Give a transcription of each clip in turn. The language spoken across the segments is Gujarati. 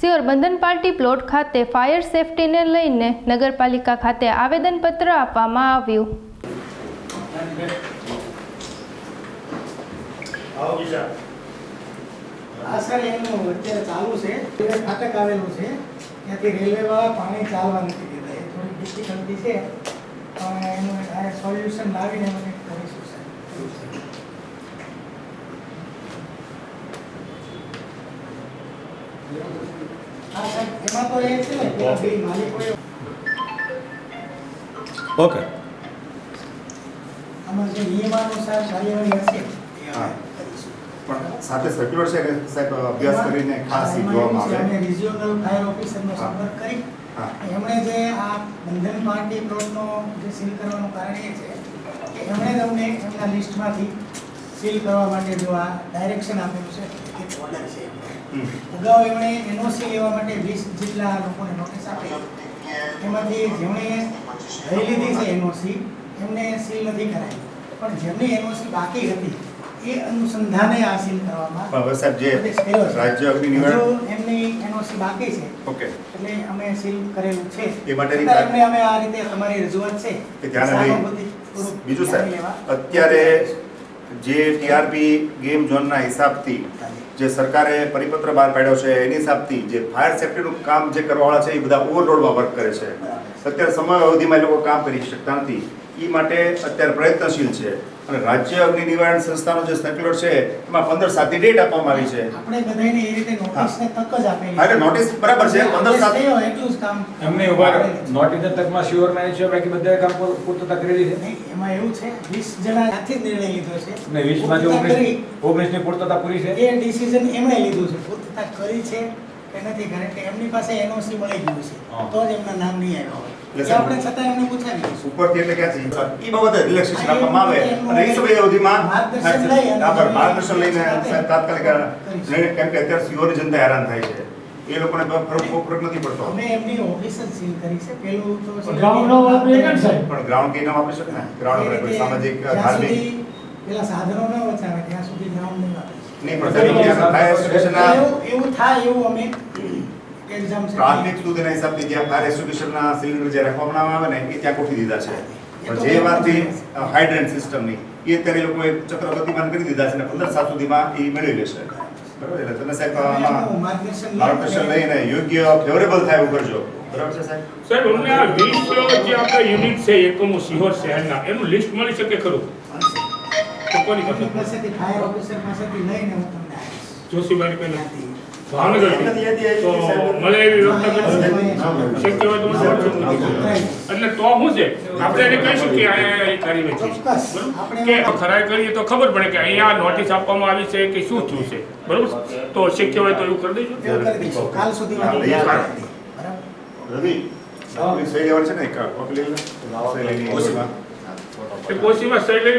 સિયોર બંધન પાર્ટી પ્લોટ ખાતે ફાયર સેફટીને લઈને નગરપાલિકા ખાતે આવેદનપત્ર આપવામાં આવ્યું. આ સર એનું અત્યારે ચાલુ છે. ફાટક આવેલું છે. ત્યાંથી રેલવે વાળા પાણી ચાલવા નથી દેતા. એ થોડી ડિફિકલ્ટી છે. પણ એનું સોલ્યુશન લાવીને અમે કંઈક કરીશું સર હા સર એમાં તો એ છે ને પેલા બે માલિકોએ ઓકે પણ સાથે સર્ક્યુલર છે કે સાહેબ અભ્યાસ કરીને ખાસ જોવામાં આવે? અને રિજિયોનલ ફાયર ઓફિસરનો સંપર્ક કરી. એમણે જે આ બંધન પાર્ટી પ્લોટનો જે સીલ કરવાનું કારણ એ છે કે એમણે તમને એમના લિસ્ટમાંથી સીલ કરવા માટે જો આ ડાયરેક્શન આપેલું છે એક ઓર્ડર છે. અગાઉ એમણે એનઓસી લેવા માટે વીસ જેટલા લોકોને નોટિસ આપી. એમાંથી જેમણે લઈ લીધી છે એનઓસી એમને સીલ નથી કરાવી પણ જેમની એનઓસી બાકી હતી એ અનુસંધાને આ સીલ કરવામાં સાહેબ જે. રાજ્ય અગ્નિ નિવારણ એમની એનઓસી બાકી છે. ઓકે. એટલે અમે સીલ કરેલું છે. એ માટેની એમને અમે આ રીતે તમારી રજૂઆત છે. કે ધ્યાને લઈ- બીજું સાહેબ અત્યારે જે ટીઆરપી ગેમ ઝોનના હિસાબથી જે સરકારે પરિપત્ર બહાર પાડ્યો છે એની હિસાબથી જે ફાયર સેફ્ટીનું કામ જે કરવાવાળા છે એ બધા ઓવરલોડમાં વર્ક કરે છે. અત્યારે સમય અવધિમાં એ લોકો કામ કરી શકતા નથી. એ માટે અત્યારે પ્રયત્નશીલ છે. અને રાજ્ય અગ્નિ નિવારણ સંસ્થાનો જે સર્ક્યુલર છે એમાં પંદર સાતની ડેટ આપવામાં આવી છે. આપણે બધાને એ રીતે નોટિસને તક જ આપેલી એટલે નોટિસ બરાબર છે, પંદર સાત- એટલું જ કામ. એમને ઊભા નોટિસના તકમાં શ્યોર ના છે બાકી બધા કામ પૂર- પૂર્તતા કરેલી છે. નહીં, એમાં એવું છે વીસ જણા ત્યાંથી નિર્ણય લીધો છે. ને વીસમાં જે પૂર્તતા ઓગણીસ ઓગણીસની પૂર્તતા પૂરી છે. એ ડિસિઝન એમણે લીધું છે. પૂર્તતા કરી છે. કે નથી કારણ કે એમની પાસે એનઓસી મળી ગયું છે. તો જ એમના નામ નહીં આવ્યા હોય. આપણે છતાં એમને પૂછાવી ઉપરથી એટલે ક્યાંથી એ બાબતે રિલેક્સેશન આપવામાં આવે. અને એ સમય અવધિમાં માર્ગદર્શન લઈ અને આ પર માર્ગદર્શન લઈને તાત્કાલિક આ કરીશું. નિર્ણય- કેમ કે અત્યારે સીઓની જનતા હેરાન થાય છે. એ લોકોને ફરક ફરક નથી પડતો. અમે એમની ઓફિસ જ સીલ કરી છે. પેલું તો છે ગ્રાઉન્ડનો વાપરીએ કે સાહેબ? પણ ગ્રાઉન્ડ કઈ ના વાપરી શકે ને? ગ્રાઉન્ડ રીતે સામાજિક ધાર્મિક? પેલા સાધનો ન વચાવે ત્યાં સુધી ગ્રાઉન્ડ નહીં વાપરી નહીં પણ સાહેબ ત્યાં ફાયર એસોસિએશનના એવું એવું થાય એવું અમે પ્રાથમિક સુધીના હિસાબથી જ્યાં ફાયર એસોસિએશનના સિલિન્ડર જે રાખવામાં આવે ને એ ત્યાં ગોઠવી દીધા છે. પણ જે વાતથી હાઇડ્રેન્ટ સિસ્ટમની એ અત્યારે લોકોએ ચક્ર કરી દીધા છે અને પંદર સાત સુધીમાં એ મેળવી લેશે. બરાબર એટલે તમે સાહેબ માર્ગદર્શન લઈને યોગ્ય ફેવરેબલ થાય એવું કરજો. બરાબર છે સાહેબ? સાહેબ અમને આ વીસ જે આપણા યુનિટ છે એકમો સિહોર શહેરના એનું લિસ્ટ મળી શકે ખરું? કોની પાસેથી ફાયર ઓફિસર પાસેથી લઈને હું તમને આપીશ જોશીભાઈ પહેલા ત્યાંથી. તો મળે એવી વ્યવસ્થા કરી શક્ય હોય તો મને WhatsApp કરી દેજો. એટલે તો શું છે આપણે એને કહીશું કે અહીંયા કાર્યવાહી છે કે ખરાઈ કરીએ તો ખબર પડે કે અહીંયા નોટિસ આપવામાં આવી છે કે શું થયું છે બરોબર તો શક્ય હોય તો એવું કરી દેજો દઈશું કાલ સુધીમાં રવિ સહી લેવાની છે ને એક સહી કોશીમાં સહી લઈ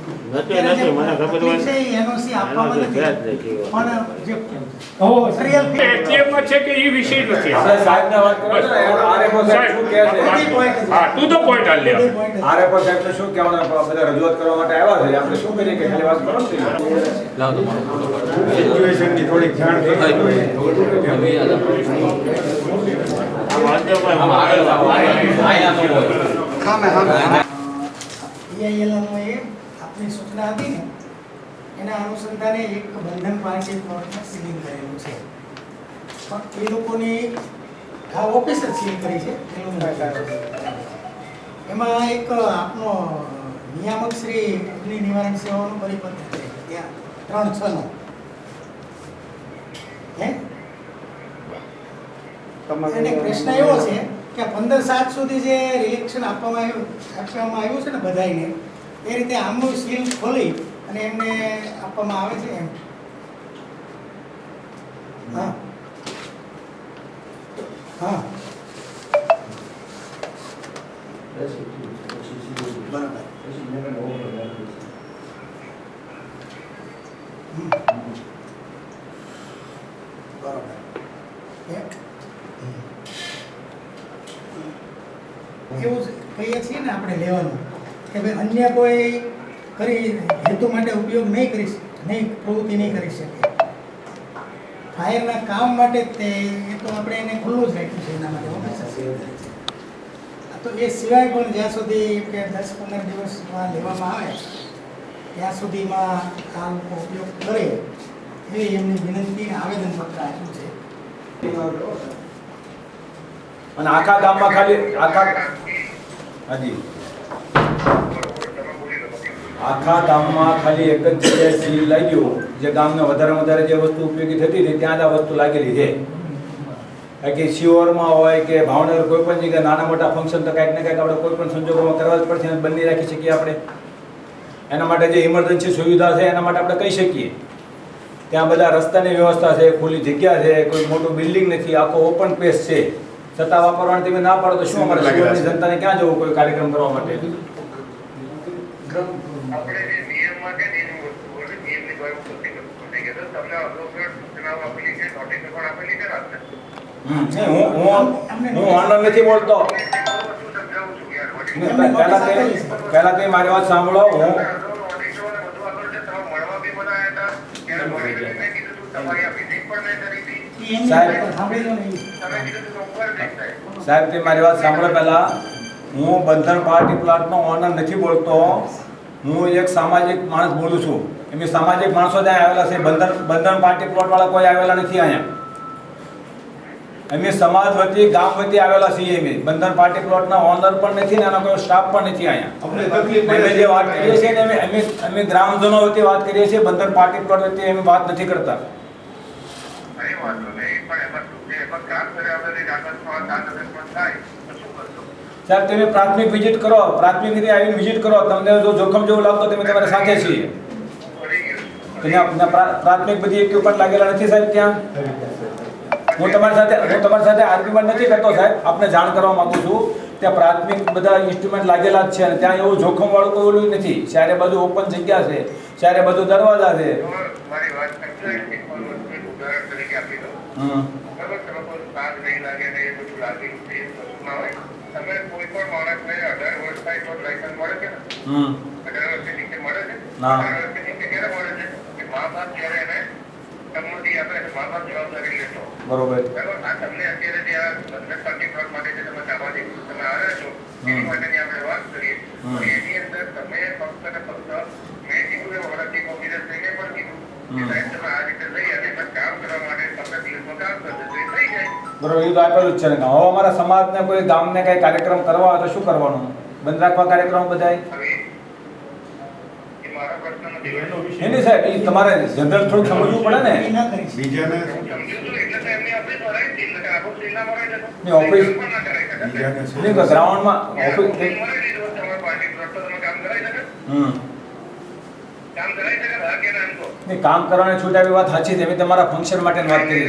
સાહેબ શું કહે છે? બધી point જ. હા ટુ ધ પોઈન્ટ હાલ લે. બધી point જ. આરએફઓ સાહેબને શું કહેવાનું બધા રજૂઆત કરવા માટે આવ્યા છે. આપણે શું કરીએ કે ખાલી વાત કરો ને સિચ્યુએશનની થોડીક જાણ થઈ EIL નો એ આપની સૂચના હતી ને એના અનુસંધાને એક બંધન પાર્ટી સીલિંગ કરેલું છે. પણ એ લોકોની આ ઓફિસ જ સીલ કરી છે એમાં એક આપનો નિયામક શ્રી અગ્નિ નિવારણ સેવાનો પરિપત્ર છે ત્યાં ત્રણ છ નો. હે? પ્રશ્ન એવો છે કે પંદર સાત સુધી જે રિએક્શન આપવામાં આવ્યું આપવામાં આવ્યું છે ને બધાયને એ રીતે આમનું સીલ ખોલી અને એમને આપવામાં આવે છે એમ. હા. હા. એવું કહીએ છીએ ને આપણે લેવાનું. કે ભાઈ અન્ય કોઈ કરી હેતુ માટે ઉપયોગ નહીં કરી નહીં, પ્રવૃત્તિ નહીં કરી શકે. ફાયરના કામ માટે તે, એ તો આપણે એને ખુલ્લું જ રાખ્યું છે એના માટે હંમેશા આ તો એ સિવાય પણ જ્યાં સુધી કે દસ પંદર દિવસમાં લેવામાં આવે, ત્યાં સુધીમાં આ લોકો ઉપયોગ કરે, એવી એમની વિનંતી આવેદનપત્ર આપ્યું છે. અને આખા ગામમાં ખાલી, આખા, હાજી. આખા ગામમાં ખાલી એક જ જગ્યાએ સીલ લાગ્યું. જે ગામને વધારે વધારે જે વસ્તુ ઉપયોગી થતી હતી ત્યાં જ આ વસ્તુ લાગેલી છે. કે શિહોરમાં હોય કે ભાવનગર કોઈ પણ જગ્યાએ નાના મોટા ફંક્શન તો કાંઈક ને કાંઈક આપણે કોઈ પણ સંજોગોમાં કરવા જ પડશે બંને રાખી શકીએ આપણે. એના માટે જે ઇમરજન્સી સુવિધા છે એના માટે આપણે કહી શકીએ. ત્યાં બધા રસ્તાની વ્યવસ્થા છે ખુલ્લી જગ્યા છે કોઈ મોટું બિલ્ડિંગ નથી આખો ઓપન સ્પેસ છે. છતાં વાપરવાની તમે ના પાડો તો શું અમારે. જનતાને ક્યાં જવું કોઈ કાર્યક્રમ કરવા માટે? આપણે જે નિયમમાં છે ને એની વસ્તુ નિયમની નથી કરતું. કે તો તમને અગાઉ સૂચનાઓ આપેલી છે નોટિસો પણ આપેલી છે હું હું હું નથી બોલતો. પહેલા તે પહેલા તે મારી વાત સાંભળો હું સાહેબ. તે મારી વાત સાંભળો પહેલા. હું બંધન પાર્ટી પ્લાટનો ઓનર નથી બોલતો. હું એક સામાજિક માણસ બોલું છું. એમની સામાજિક માણસો ત્યાં આવેલા છે. બંધન બંધન પાર્ટી પ્લોટ વાળા કોઈ આવેલા નથી અહીંયા. અમે સમાજ વતી ગામ વતી આવેલા છીએ અમે. બંધન પાર્ટી પ્લોટના ઓનર પણ નથી ને એનો કોઈ સ્ટાફ પણ નથી અહીંયા. અમને અમે જે વાત કરીએ છીએ ને અમે અમે અમે ગ્રામજનો વતી વાત કરીએ છીએ બંધન પાર્ટી પ્લોટ વતી અમે વાત નથી કરતા. કઈ વાંધો નહીં. પણ એમાં શું છે? એમાં કામ કર્યા વગર આ અકસ્માત થાય સાહેબ, તમે પ્રાથમિક વિઝિટ કરો, પ્રાથમિક રીતે આવીને વિઝિટ કરો. તમને જો જોખમ જેવું લાગતો તમે તમારા સાથે છીએ. પ્રાથમિક બધી એક ઉપર લાગેલા નથી સાહેબ ત્યાં? હું તમારી સાથે, હું તમારી સાથે આર્ગ્યુમેન્ટ નથી કરતો સાહેબ. આપને જાણ કરવા માંગુ છું. ત્યાં પ્રાથમિક બધા ઇન્સ્ટ્રુમેન્ટ લાગેલા જ છે અને ત્યાં એવું જોખમ વાળું કોઈ ઓલું નથી. ચારે બાજુ ઓપન જગ્યા છે. ચારે બાજુ દરવાજા છે. હમ. તમે કોઈ પણ માણસને અઢાર વર્ષ થાય તો લાયસન્સ મળે છે ને? અઢાર વર્ષથી નીચે મળે છે. અઢાર વર્ષથી નીચે ક્યારે મળે છે? કે મા બાપ જ્યારે એને સંમતિ આપે છે મા બાપ જવાબદારી લેતો બરોબર. બરાબર? આ તમને અત્યારે જે આ બંધન પાર્ટી પ્લોટ માટે જે તમે સામાજિક તમે આવ્યા છો એની માટેની આપણે વાત કરીએ હમ. તો એની અંદર તમે ફક્ત ને ફક્ત મેં કીધું એ વડાજી કોંગ્રેસ થઈને પણ કીધું કે હમ. સાહેબ તમે આ રીતે લઈ અને એમાં કામ કરવા માટે પંદર દિવસમાં કામ કરજો તો એ થઈ જાય બરોબર એ તો આપેલું જ છે. ને હવે અમારા સમાજને કોઈ ગામને કઈ કાર્યક્રમ કરવા હોય તો શું કરવાનું? બંધ રાખવા કાર્યક્રમ બધાય? એનો સાહેબ એ તમારે જનરલ થોડું સમજવું પડે ને? બીજાને ઓફિસ. નહીં, તો ગ્રાઉન્ડમાં ઓફિસ કામ હમ. કરવાની છૂટ આવી વાત સાચી છે. મેં તમારા ફંક્શન માટે વાત કરી.